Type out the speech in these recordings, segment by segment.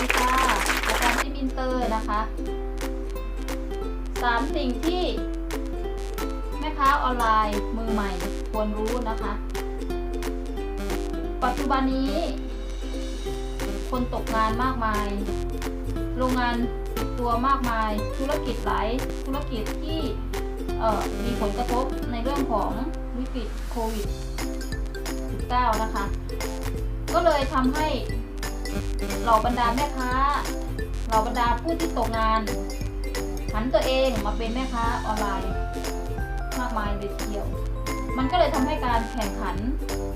ดีค่ะอาจารย์จิมอินเตอร์นะคะสามสิ่งที่แม่ค้าออนไลน์มือใหม่ควรรู้นะคะ ปัจจุบันนี้ คนตกงานมากมาย โรงงานปิดตัวมากมาย ธุรกิจหลายธุรกิจที่มีผลกระทบในเรื่องของวิกฤตโควิด 19 นะคะ ก็เลยทำให้ เหล่าบรรดาแม่ค้าเหล่าบรรดาผู้ที่ตกงานหันตัวเองมาเป็นแม่ค้าออนไลน์ มากมายเลยทีเดียว มันก็เลยทำให้การแข่งขัน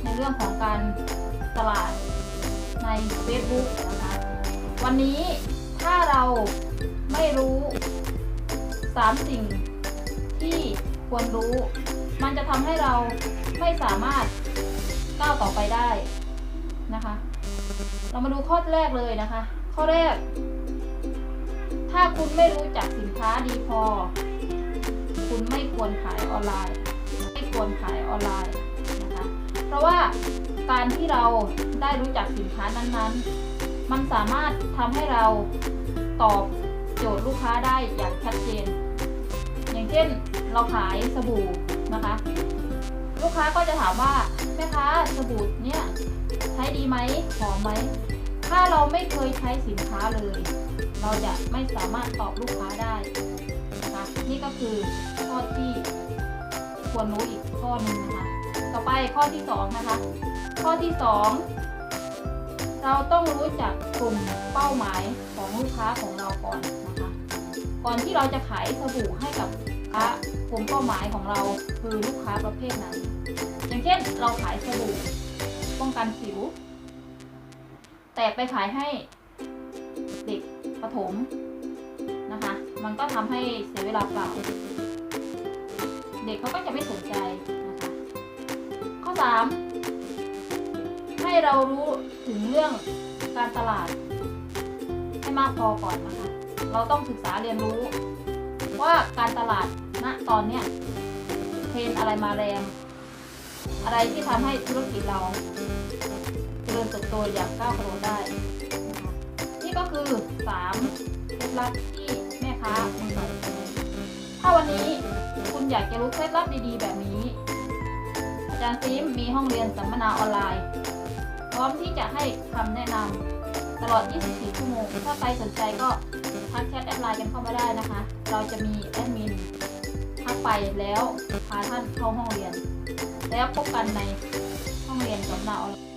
ในเรื่องของการตลาดใน Facebook นะคะ วันนี้ถ้าเราไม่รู้ 3 สิ่งที่ควรรู้ มันจะทำให้เราไม่สามารถก้าวต่อไปได้นะคะ เรามาดูข้อแรกเลยนะคะ ข้อแรก ถ้าคุณไม่รู้จักสินค้าดีพอ คุณไม่ควรขายออนไลน์ ไม่ควรขายออนไลน์นะคะ เพราะว่าการที่เราได้รู้จักสินค้านั้นๆ มันสามารถทำให้เราตอบโจทย์ลูกค้าได้อย่างชัดเจน อย่างเช่นเราขายสบู่นะคะ ลูกค้าก็จะถามว่าแม่ค้าสบู่เนี่ย ใช้ดีไหมหอมไหม ถ้าเราไม่เคยใช้สินค้าเลย เราจะไม่สามารถตอบลูกค้าได้นะคะนี่ก็คือข้อที่ควรรู้อีกข้อหนึ่งนะคะ ต่อไปข้อที่สองนะคะ ข้อที่สองเราต้องรู้จักกลุ่มเป้าหมายของลูกค้าของเราก่อนนะคะ ก่อนที่เราจะขายสบู่ให้กับลูกค้ากลุ่มเป้าหมายของเราคือลูกค้าประเภทไหนอย่างเช่นเราขายสบู่ ป้องกันสิว แต่ไปขายให้เด็กประถมนะคะ มันก็ทำให้เสียเวลาเปล่า เด็กเขาก็จะไม่สนใจนะคะ ข้อ 3 ให้เรารู้ถึงเรื่องการตลาด ให้มากพอก่อนนะคะ เราต้องศึกษาเรียนรู้ว่าการตลาดณตอนเนี้ยเทรนอะไรมาแรง อะไรที่ทำให้ธุรกิจเราเจริญเติบโตอย่างก้าวกระโดดได้ นี่ก็คือ3เคล็ดลับที่แม่ค้ามือใหม่ถ้าวันนี้คุณอยากจะรู้เคล็ดลับดีๆ แบบนี้ อาจารย์ซิมมีห้องเรียนสัมมนาออนไลน์ พร้อมที่จะให้คำแนะนำตลอด 24 ชั่วโมง ถ้าใครสนใจก็ทักแชทแอดไลน์กันเข้ามาได้นะคะ เราจะมีแอดมินทักไปแล้วพาท่านเข้าห้องเรียน แล้วพบกันในห้องเรียนสัมมนาออนไลน์